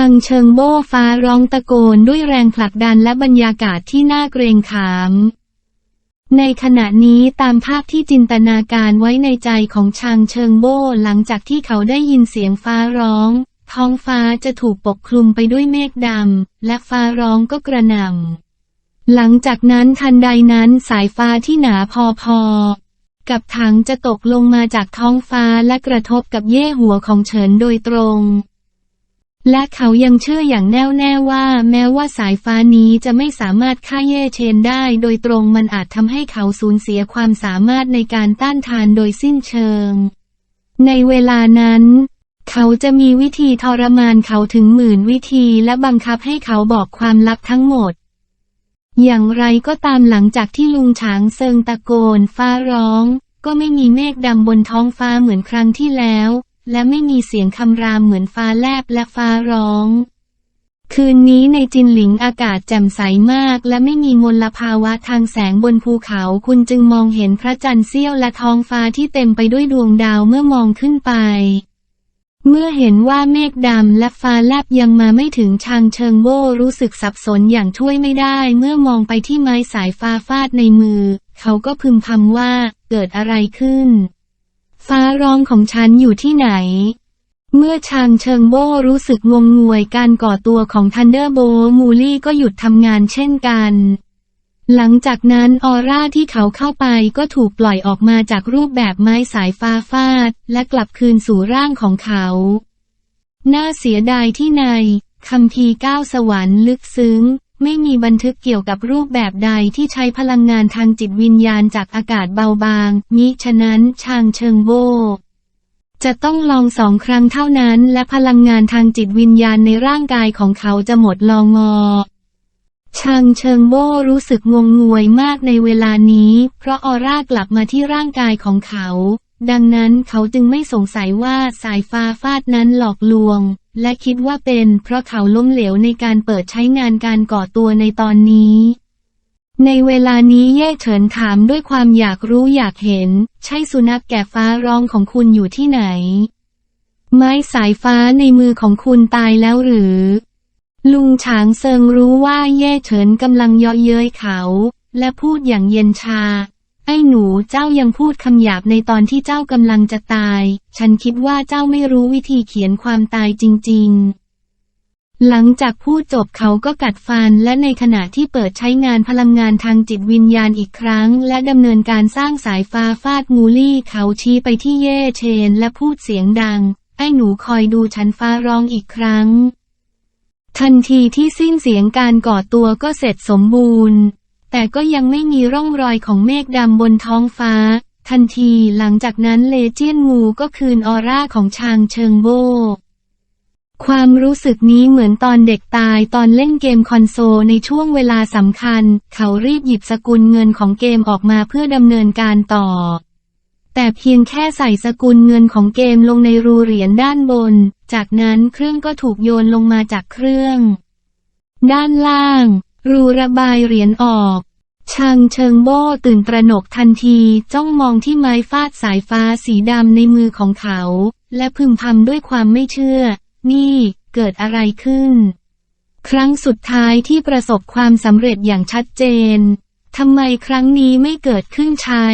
างเชิงโบ้ฟ้าร้องตะโกนด้วยแรงผลักดันและบรรยากาศที่น่าเกรงขาม ในขณะนี้ตามภาพที่จินตนาการไว้ในใจของชางเชิงโบ้หลังจากที่เขาได้ยินเสียงฟ้าร้อง ท้องฟ้าจะถูกปกคลุมไปด้วยเมฆดำ และฟ้าร้องก็กระหน่ำ หลังจากนั้นทันใดนั้นสายฟ้าที่หนาพอพอกับถังจะตกลงมาจากท้องฟ้าและกระทบกับเย่หัวของเฉินโดยตรง และเขายังเชื่ออย่างแน่วแน่ว่า แม้ว่าสายฟ้านี้จะไม่สามารถฆ่าเย่เชนได้ โดยตรงมันอาจทำให้เขาสูญเสียความสามารถในการต้านทานโดยสิ้นเชิง ในเวลานั้น เขาจะมีวิธีทรมานเขาถึงหมื่นวิธีและบังคับให้เขาบอกความลับทั้งหมด อย่างไรก็ตามหลังจากที่ลุงฉางเซิงตะโกน ฟ้าร้อง ก็ไม่มีเมฆดำบนท้องฟ้าเหมือนครั้งที่แล้ว และไม่มีเสียงคำรามเหมือนฟ้าแลบและฟ้าร้อง คืนนี้ในจินหลิงอากาศแจ่มใสมาก และไม่มีมลภาวะทางแสงบนภูเขาคุณจึงมองเห็นพระจันทร์เสี้ยวและท้องฟ้าที่เต็มไปด้วยดวงดาวเมื่อมองขึ้นไป เมื่อเห็นว่าเมฆดำและฟ้าแลบยังมาไม่ถึงชางเชิงโบรู้สึกสับสนอย่างช่วยไม่ได้ เมื่อมองไปที่ไม้สายฟ้าฟาดในมือ เขาก็พึมพำว่าเกิดอะไรขึ้น ฟ้าร้องของฉันอยู่ที่ไหน เมื่อชางเชิงโบรู้สึกงงงวยการก่อตัวของทันเดอร์โบมูลี่ก็หยุดทำงานเช่นกันหลังจากนั้นออร่าที่เขาเข้าไปก็ถูกปล่อยออกมาจากรูปแบบไม้สายฟ้าฟาด และกลับคืนสู่ร่างของเขา น่าเสียดายที่ในคัมภีก้าวสวรรค์ลึกซึ้ง ไม่มีบันทึกเกี่ยวกับรูปแบบใดที่ใช้พลังงานทางจิตวิญญาณจากอากาศเบาบาง มิฉะนั้นชางเชิงโบจะต้องลองสองครั้งเท่านั้น และพลังงานทางจิตวิญญาณในร่างกายของเขาจะหมดลองงอชางเชิงโบรู้สึกงงงวยมากในเวลานี้ เพราะออร่ากลับมาที่ร่างกายของเขา ดังนั้นเขาจึงไม่สงสัยว่าสายฟ้าฟาดนั้นหลอกลวง และคิดว่าเป็นเพราะเขาล้มเหลวในการเปิดใช้งานการก่อตัวในตอนนี้ ในเวลานี้เย่เฉินถามด้วยความอยากรู้อยากเห็น ใช่สุนัขแก่ฟ้าร้องของคุณอยู่ที่ไหน ไม้สายฟ้าในมือของคุณตายแล้วหรือ ลุงฉางเซิงรู้ว่าเย่เฉินกำลังเยาะเย้ยเขา และพูดอย่างเย็นชา ไอ้หนูเจ้ายังพูดคำหยาบในตอนที่เจ้ากำลังจะตาย ฉันคิดว่าเจ้าไม่รู้วิธีเขียนความตายจริง ๆ หลังจากพูดจบเขาก็กัดฟันและในขณะที่เปิดใช้งานพลังงานทางจิตวิญญาณอีกครั้ง และดำเนินการสร้างสายฟ้าฟาดมูลี่เขาชี้ไปที่เย่เชนและพูดเสียงดัง ไอ้หนูคอยดูฉันฟ้าร้องอีกครั้ง ทันทีที่สิ้นเสียงการก่อตัวก็เสร็จสมบูรณ์ แต่ก็ยังไม่มีร่องรอยของเมฆดำบนท้องฟ้า ทันทีหลังจากนั้นเลเจียนงูก็คืนออร่าของชางเชิงโบ ความรู้สึกนี้เหมือนตอนเด็กตายตอนเล่นเกมคอนโซลในช่วงเวลาสำคัญ เขารีบหยิบสกุลเงินของเกมออกมาเพื่อดำเนินการต่อ แต่เพียงแค่ใส่สกุลเงินของเกมลงในรูเหรียญด้านบน จากนั้นเครื่องก็ถูกโยนลงมาจากเครื่อง ด้านล่าง รูระบายเหรียญออกชางเชิงโบ้ตื่นตระหนกทันทีจ้องมองที่ไม้ฟาดสายฟ้าสีดำในมือของเขา และพึมพำด้วยความไม่เชื่อ นี่เกิดอะไรขึ้น ครั้งสุดท้ายที่ประสบความสำเร็จอย่างชัดเจนทำไมครั้งนี้ไม่เกิดขึ้นใช้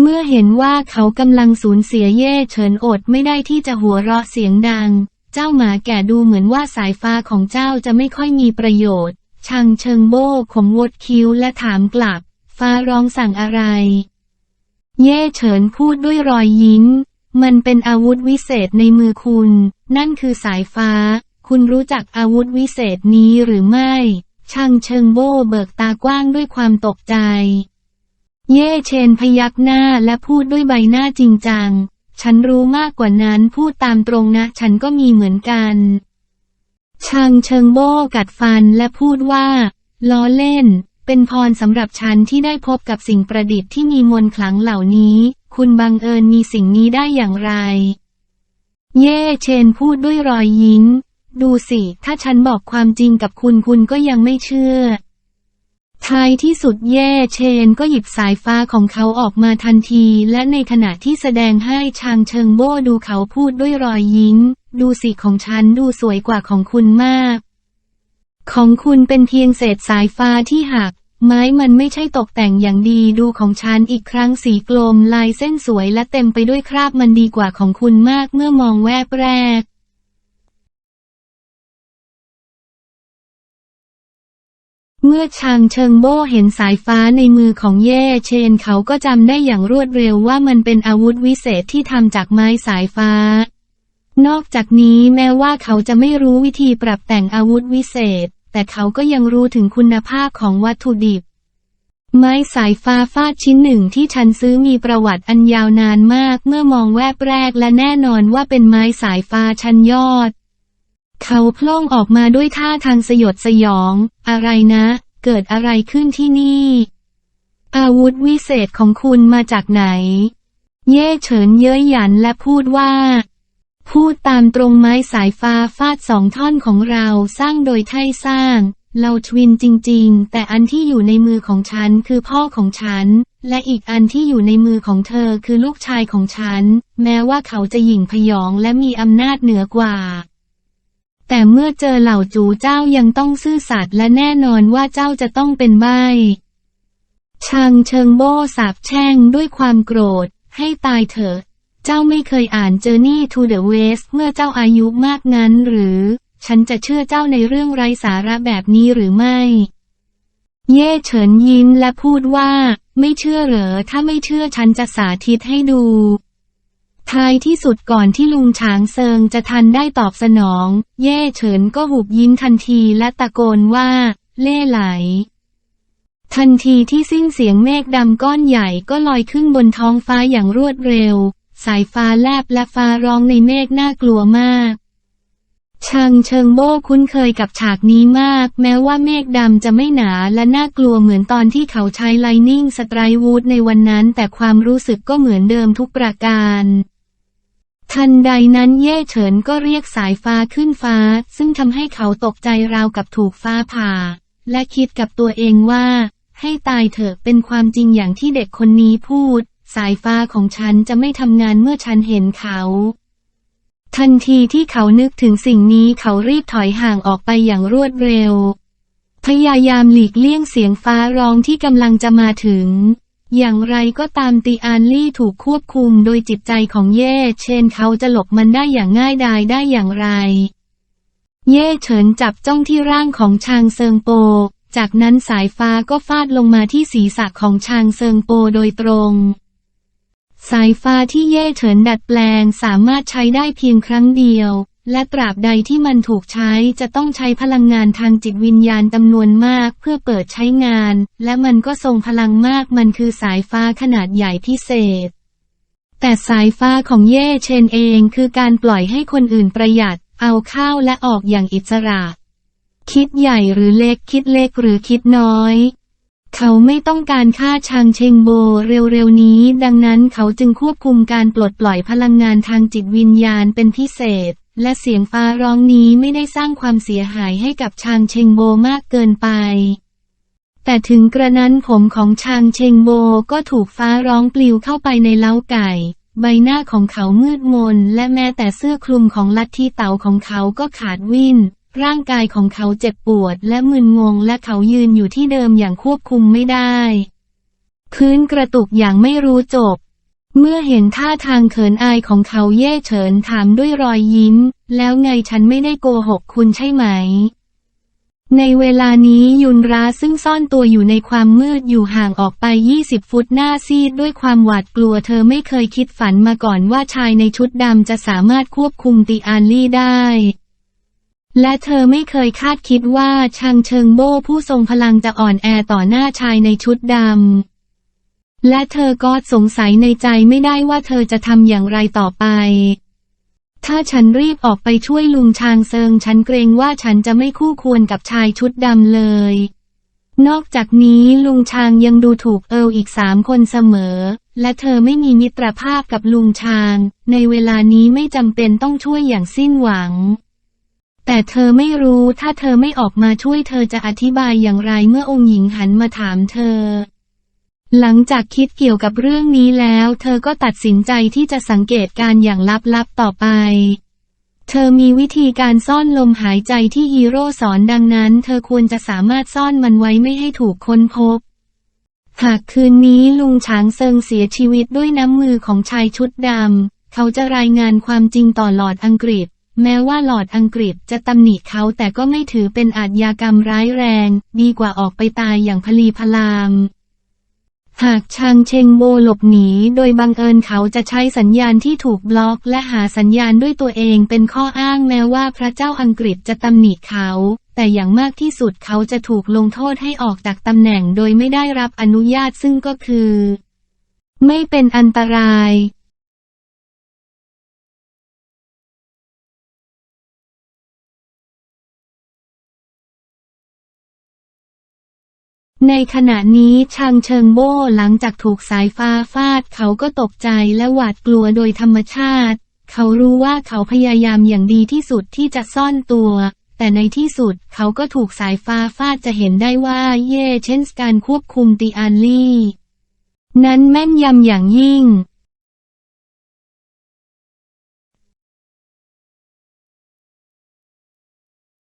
เมื่อเห็นว่าเขากำลังสูญเสียเย่เฉินอดไม่ได้ที่จะหัวเราะเสียงดัง เจ้าหมาแก่ดูเหมือนว่าสายฟ้าของเจ้าจะไม่ค่อยมีประโยชน์ ชังเชิงโบ้ขมวดคิ้วและถามกลับ ฟ้าร้องสั่งอะไร เย่เฉินพูดด้วยรอยยิ้ม มันเป็นอาวุธวิเศษในมือคุณ นั่นคือสายฟ้า คุณรู้จักอาวุธวิเศษนี้หรือไม่ช่างเชิงโบ้เบิกตากว้างด้วยความตกใจ เย่เชนพยักหน้าและพูดด้วยใบหน้าจริงจัง ฉันรู้มากกว่านั้นพูดตามตรงนะ ฉันก็มีเหมือนกัน ชางเชิงโบ้กัดฟันและพูดว่า ล้อเล่น เป็นพรสำหรับฉันที่ได้พบกับสิ่งประดิษฐ์ที่มีมนต์ขลังเหล่านี้ คุณบังเอิญมีสิ่งนี้ได้อย่างไร เย่เชนพูดด้วยรอยยิ้ม ดูสิ ถ้าฉันบอกความจริงกับคุณคุณก็ยังไม่เชื่อท้ายที่สุดเย่เชนก็หยิบสายฟ้าของเขาออกมาทันที และในขณะที่แสดงให้ชางเชิงโบ้ดูเขาพูดด้วยรอยยิ้ม ดูสิของฉันดูสวยกว่าของคุณมาก ของคุณเป็นเพียงเศษสายฟ้าที่หัก ไม้มันไม่ใช่ตกแต่งอย่างดีดูของฉันอีกครั้งสีกลมลายเส้นสวยและเต็มไปด้วยคราบมันดีกว่าของคุณมากเมื่อมองแวบแรกเมื่อชางเชิงโบ้เห็นสายฟ้าในมือของเย่เชนเขาก็จำได้อย่างรวดเร็วว่ามันเป็นอาวุธวิเศษที่ทำจากไม้สายฟ้า นอกจากนี้แม้ว่าเขาจะไม่รู้วิธีปรับแต่งอาวุธวิเศษ แต่เขาก็ยังรู้ถึงคุณภาพของวัตถุดิบ ไม้สายฟ้าฟาดชิ้นหนึ่งที่ฉันซื้อมีประวัติอันยาวนานมากเมื่อมองแวบแรกและแน่นอนว่าเป็นไม้สายฟ้าชั้นยอด เขาพล่องออกมาด้วยท่าทางสยดสยอง อะไรนะ เกิดอะไรขึ้นที่นี่ อาวุธวิเศษของคุณมาจากไหน เย่เฉินเย้ยหยันและพูดว่า พูดตามตรงไม้สายฟ้าฟาดสองท่อนของเราสร้างโดยไทยสร้าง เราทวินจริง ๆ แต่อันที่อยู่ในมือของฉันคือพ่อของฉัน และอีกอันที่อยู่ในมือของเธอคือลูกชายของฉัน แม้ว่าเขาจะหยิ่งพยองและมีอำนาจเหนือกว่า แต่เมื่อเจอเหล่าจูเจ้ายังต้องซื่อสัตย์และแน่นอนว่าเจ้าจะต้องเป็นใบชางเชิงโบ้สาบแช่งด้วยความโกรธ ให้ตายเถอะ เจ้าไม่เคยอ่าน Journey to the West เมื่อเจ้าอายุมากนั้นหรือ ฉันจะเชื่อเจ้าในเรื่องไร้สาระแบบนี้หรือไม่ เย่เฉินยิ้มและพูดว่า ไม่เชื่อเหรอ ถ้าไม่เชื่อฉันจะสาธิตให้ดู ท้ายที่สุดก่อนที่ลุงฉางเซิงจะทันได้ตอบสนอง เย่เฉินก็หุบยิ้มทันทีและตะโกนว่า เล่ไหลทันทีที่สิ้นเสียงเมฆดำก้อนใหญ่ก็ลอยขึ้นบนท้องฟ้าอย่างรวดเร็ว สายฟ้าแลบและฟ้าร้องในเมฆน่ากลัวมากชางเชิงโบ้คุ้นเคยกับฉากนี้มาก แม้ว่าเมฆดำจะไม่หนาและน่ากลัวเหมือนตอนที่เขาใช้ไลนิ่งสไตรวูดในวันนั้น แต่ความรู้สึกก็เหมือนเดิมทุกประการ ทันใดนั้นเย่เฉินก็เรียกสายฟ้าขึ้นฟ้า ซึ่งทำให้เขาตกใจราวกับถูกฟ้าผ่า และคิดกับตัวเองว่า ให้ตายเถอะเป็นความจริงอย่างที่เด็กคนนี้พูด สายฟ้าของฉันจะไม่ทำงานเมื่อฉันเห็นเขา ทันทีที่เขานึกถึงสิ่งนี้เขารีบถอยห่างออกไปอย่างรวดเร็ว พยายามหลีกเลี่ยงเสียงฟ้าร้องที่กำลังจะมาถึง อย่างไรก็ตามตีอานลี่ถูกควบคุมโดยจิตใจของเย่เช่นเขาจะหลบมันได้อย่างง่ายดายได้อย่างไร เย่เฉินจับจ้องที่ร่างของชางเซิงโปจากนั้นสายฟ้าก็ฟาดลงมาที่ศีรษะของชางเซิงโปโดยตรง สายฟ้าที่เย่เฉินดัดแปลงสามารถใช้ได้เพียงครั้งเดียว และตราบใดที่มันถูกใช้จะต้องใช้พลังงานทางจิตวิญญาณจำนวนมากเพื่อเปิดใช้งาน และมันก็ทรงพลังมากมันคือสายฟ้าขนาดใหญ่พิเศษ แต่สายฟ้าของเย่เชนเองคือการปล่อยให้คนอื่นประหยัด เอาเข้าและออกอย่างอิสระ คิดใหญ่หรือเล็กคิดเล็กหรือคิดน้อย เขาไม่ต้องการฆ่าชางเชงโบเร็วๆนี้ ดังนั้นเขาจึงควบคุมการปลดปล่อยพลังงานทางจิตวิญญาณเป็นพิเศษ และเสียงฟ้าร้องนี้ไม่ได้สร้างความเสียหายให้กับชางเชงโบมากเกินไป แต่ถึงกระนั้นผมของชางเชงโบก็ถูกฟ้าร้องปลิวเข้าไปในเล้าไก่ ใบหน้าของเขามืดมนและแม้แต่เสื้อคลุมของลัทธิเต่าของเขาก็ขาดวิ่น ร่างกายของเขาเจ็บปวดและมึนงงและเขายืนอยู่ที่เดิมอย่างควบคุมไม่ได้ พื้นกระตุกอย่างไม่รู้จบ เมื่อเห็นท่าทางเขินอายของเขาเย่เฉินถามด้วยรอยยิ้ม แล้วไงฉันไม่ได้โกหกคุณใช่ไหม ในเวลานี้ยุนราซึ่งซ่อนตัวอยู่ในความมืดอยู่ห่างออกไป 20 ฟุตหน้าซีดด้วยความหวาดกลัวเธอไม่เคยคิดฝันมาก่อนว่าชายในชุดดำจะสามารถควบคุมตีอานลี่ได้ และเธอไม่เคยคาดคิดว่าชางเชิงโบ้ผู้ทรงพลังจะอ่อนแอต่อหน้าชายในชุดดำ และเธอก็สงสัยในใจไม่ได้ว่าเธอจะทำอย่างไรต่อไป ถ้าฉันรีบออกไปช่วยลุงชางเซิงฉันเกรงว่าฉันจะไม่คู่ควรกับชายชุดดำเลย นอกจากนี้ลุงชางยังดูถูกเอลอีกสามคนเสมอ และเธอไม่มีมิตรภาพกับลุงชาง ในเวลานี้ไม่จำเป็นต้องช่วยอย่างสิ้นหวัง แต่เธอไม่รู้ถ้าเธอไม่ออกมาช่วยเธอจะอธิบายอย่างไรเมื่อองค์หญิงหันมาถามเธอ หลังจากคิดเกี่ยวกับเรื่องนี้แล้ว เธอก็ตัดสินใจที่จะสังเกตการอย่างลับๆต่อไป เธอมีวิธีการซ่อนลมหายใจที่ฮีโร่สอนดังนั้น เธอควรจะสามารถซ่อนมันไว้ไม่ให้ถูกค้นพบหากคืนนี้ลุงฉางเซิงเสียชีวิตด้วยน้ำมือของชายชุดดำ เขาจะรายงานความจริงต่อหลอดอังกฤษ แม้ว่าหลอดอังกฤษจะตำหนิเขาแต่ก็ไม่ถือเป็นอาชญากรรมร้ายแรง ดีกว่าออกไปตายอย่างพลีพลาม หากชางเชงโบหลบหนีโดยบังเอิญเขาจะใช้สัญญาณที่ถูกบล็อกและหาสัญญาณด้วยตัวเองเป็นข้ออ้างแม้ว่าพระเจ้าอังกฤษจะตำหนิเขา แต่อย่างมากที่สุดเขาจะถูกลงโทษให้ออกจากตำแหน่งโดยไม่ได้รับอนุญาตซึ่งก็คือ ไม่เป็นอันตราย ในขณะนี้ชางเชิงโบ้หลังจากถูกสายฟ้าฟาดเขาก็ตกใจและหวาดกลัวโดยธรรมชาติ เขารู้ว่าเขาพยายามอย่างดีที่สุดที่จะซ่อนตัว แต่ในที่สุดเขาก็ถูกสายฟ้าฟาดจะเห็นได้ว่าเย่เช่นการควบคุมตีอันลี่ นั้นแม่นยำอย่างยิ่ง